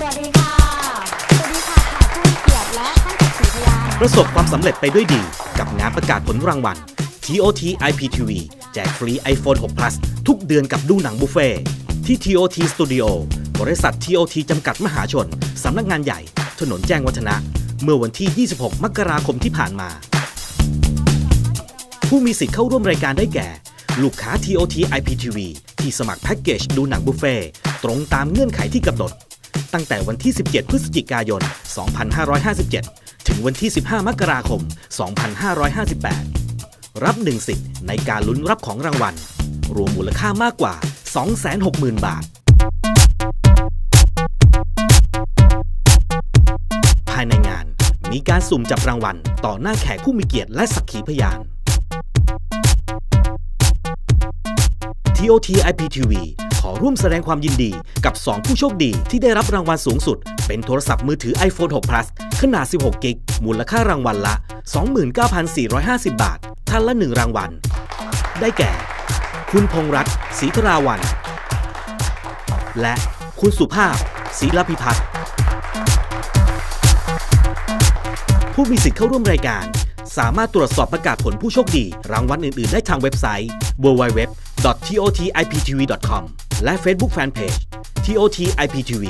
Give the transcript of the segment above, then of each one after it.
สวัสดีค่ะ สวัสดีค่ะค่ะเกียรติและท่านผู้ถือาประสบความสำเร็จไปด้วยดี กับงานประกาศผลรางวัล TOT IPTV แจกฟรี iPhone 6 Plus ทุกเดือนกับดูหนังบุฟเฟ่ที่ TOT Studio บริษัท TOT จำกัดมหาชน สำนักงานใหญ่ ถนนแจ้งวัฒนะ เมื่อวันที่ 26 มกราคมที่ผ่านมา ผู้มีสิทธิ์เข้าร่วมรายการได้แก่ ลูกค้า TOT IPTV ที่สมัครแพ็กเกจดูหนังบุฟเฟ่ตรงตามเงื่อนไขที่กำหนด ตั้งแต่วันที่ 17 พฤศจิกายน 2557 ถึงวันที่ 15 มกราคม 2558 รับ1สิทธิ์ในการลุ้นรับของรางวัล รวมมูลค่ามากกว่า 260,000 บาท ภายในงานมีการสุ่มจับรางวัล ต่อหน้าแขกผู้มีเกียรติและสักขีพยาน TOT IPTV ขอร่วมแสดงความยินดีกับ 2 ผู้โชคดีที่ได้รับรางวัลสูงสุด เป็นโทรศัพท์มือถือ iPhone 6 Plus ขนาด 16 กิก มูลค่ารางวัลละ 29,450 บาท ท่านละ 1 รางวัล ได้แก่ คุณพงษ์รัตน์ศรีธราวัน และคุณสุภาพศรีลพิพัฒน์ผู้มีสิทธิ์เข้าร่วมรายการ สามารถตรวจสอบประกาศผลผู้โชคดี รางวัลอื่น ๆ ได้ทางเว็บไซต์ www www.totiptv.com และ Facebook Fanpage TOT IPTV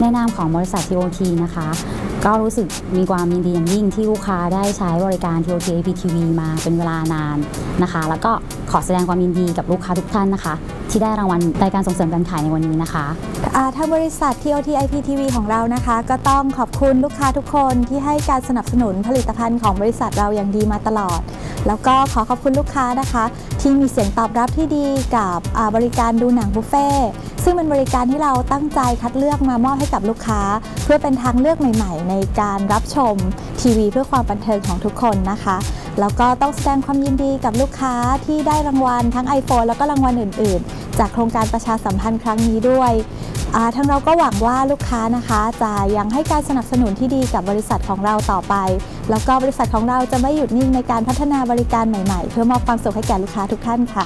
ในนามของบริษัท TOT นะคะ ก็รู้สึกมีความยินดีอย่างยิ่งที่ลูกค้าได้ใช้บริการ TOT APTV มาเป็นเวลานานนะคะ แล้วก็ขอแสดงความยินดีกับลูกค้าทุกท่านนะคะ ที่ได้รางวัลรายการส่งเสริมการขายในวันนี้นะคะอ่าทางบริษัท TOT IPTV ของเรานะคะ ก็ต้องขอบคุณลูกค้าทุกคนที่ให้การสนับสนุนผลิตภัณฑ์ของบริษัทเราอย่างดีมาตลอด แล้วก็ขอขอบคุณลูกค้านะคะ ที่มีเสียงตอบรับที่ดีกับบริการดูหนังบุฟเฟ่ซึ่งเป็นบริการที่เราตั้งใจคัดเลือกมามอบให้กับลูกค้า เพื่อเป็นทางเลือกใหม่ ๆ ในการรับชมทีวีเพื่อความบันเทิงของทุกคนนะคะแล้วก็ต้องแสดงความยินดีกับลูกค้าที่ได้รางวัลทั้ง iPhone แล้วก็รางวัลอื่น ๆ จากโครงการประชาสัมพันธ์ครั้งนี้ด้วย ทางเราก็หวังว่าลูกค้านะคะจะยังให้การสนับสนุนที่ดีกับบริษัทของเราต่อไป แล้วก็บริษัทของเราจะไม่หยุดนิ่งในการพัฒนาบริการใหม่ๆ เพื่อมอบความสุขให้แก่ลูกค้าทุกท่านค่ะ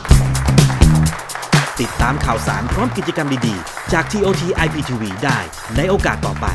ติดตามข่าวสารพร้อมกิจกรรมดีๆ จาก TOT IPTV ได้ในโอกาสต่อไป